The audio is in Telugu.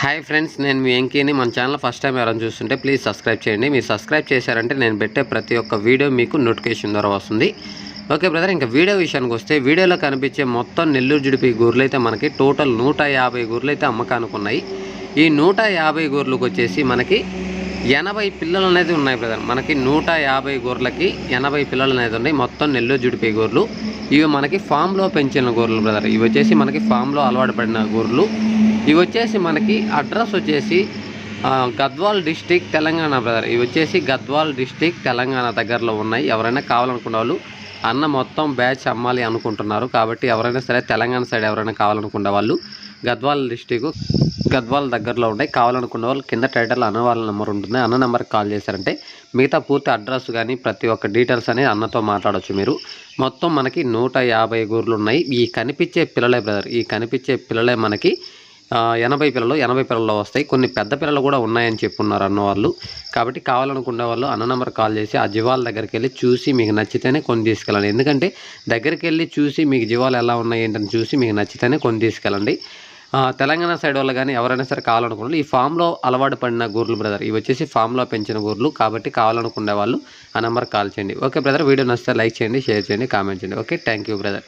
హాయ్ ఫ్రెండ్స్ నేను మీ ఎంకీని మన ఛానల్ ఫస్ట్ టైం ఎవరైనా చూస్తుంటే ప్లీజ్ సబ్స్క్రైబ్ చేయండి. మీరు సబ్స్క్రైబ్ చేశారంటే నేను పెట్టే ప్రతి ఒక్క వీడియో మీకు నోటిఫికేషన్ ద్వారా వస్తుంది. ఓకే బ్రదర్ ఇంకా వీడియో విషయానికి వస్తే వీడియోలో కనిపించే మొత్తం నెల్లూరు జుడిపి గూర్లు అయితే మనకి టోటల్ నూట యాభై గూర్లు అయితే అమ్మకానికి ఉన్నాయి. ఈ నూట యాభై గూర్లకు వచ్చేసి మనకి ఎనభై పిల్లలు అనేది ఉన్నాయి బ్రదర్. మనకి నూట యాభై గూర్లకి ఎనభై పిల్లలు అనేది ఉన్నాయి. మొత్తం నెల్లూరు జుడిపి గూర్లు. ఇవి మనకి ఫామ్లో పెంచిన గూర్లు బ్రదర్. ఇవి వచ్చేసి మనకి ఫామ్లో అలవాటు పడిన గూర్లు. ఇవి వచ్చేసి మనకి అడ్రస్ వచ్చేసి గద్వాల్ డిస్టిక్ తెలంగాణ బ్రదర్. ఇవి వచ్చేసి గద్వాల్ డిస్టిక్ తెలంగాణ దగ్గరలో ఉన్నాయి. ఎవరైనా కావాలనుకున్న వాళ్ళు అన్న మొత్తం బ్యాచ్ అమ్మాలి అనుకుంటున్నారు. కాబట్టి ఎవరైనా సరే తెలంగాణ సైడ్ ఎవరైనా కావాలనుకున్న వాళ్ళు గద్వాల్ డిస్టిక్ గద్వాల్ దగ్గరలో ఉంటాయి కావాలనుకున్న వాళ్ళు కింద టైటిల్ అన్న వాళ్ళ నెంబర్ ఉంటుంది. అన్న నెంబర్కి కాల్ చేశారంటే మిగతా పూర్తి అడ్రస్ కానీ ప్రతి ఒక్క డీటెయిల్స్ అనేది అన్నతో మాట్లాడవచ్చు మీరు. మొత్తం మనకి నూట యాభై గూర్లు ఉన్నాయి. ఈ కనిపించే పిల్లలే బ్రదర్. ఈ కనిపించే పిల్లలే మనకి ఎనభై పిల్లలు ఎనభై పిల్లలు వస్తాయి. కొన్ని పెద్ద పిల్లలు కూడా ఉన్నాయని చెప్పున్నారు అన్న వాళ్ళు కాబట్టి కావాలనుకునే వాళ్ళు అన్న నెంబర్ కాల్ చేసి ఆ జీవాల దగ్గరికి వెళ్ళి చూసి మీకు నచ్చితేనే కొని తీసుకెళ్ళండి. ఎందుకంటే దగ్గరికి వెళ్ళి చూసి మీకు జీవాలు ఎలా ఉన్నాయి ఏంటని చూసి మీకు నచ్చితేనే కొని తీసుకెళ్ళండి. తెలంగాణ సైడ్ వాళ్ళు కానీ ఎవరైనా సరే కావాలనుకున్న ఈ ఫామ్లో అలవాటు పడిన గూర్లు బ్రదర్ ఇవి వచ్చేసి ఫామ్లో పెంచిన గూర్లు. కాబట్టి కావాలనుకునే వాళ్ళు ఆ నెంబర్ కాల్ చేయండి. ఓకే బ్రదర్ వీడియో నచ్చితే లైక్ చేయండి షేర్ చేయండి కామెంట్ చేయండి. Okay thank you brother.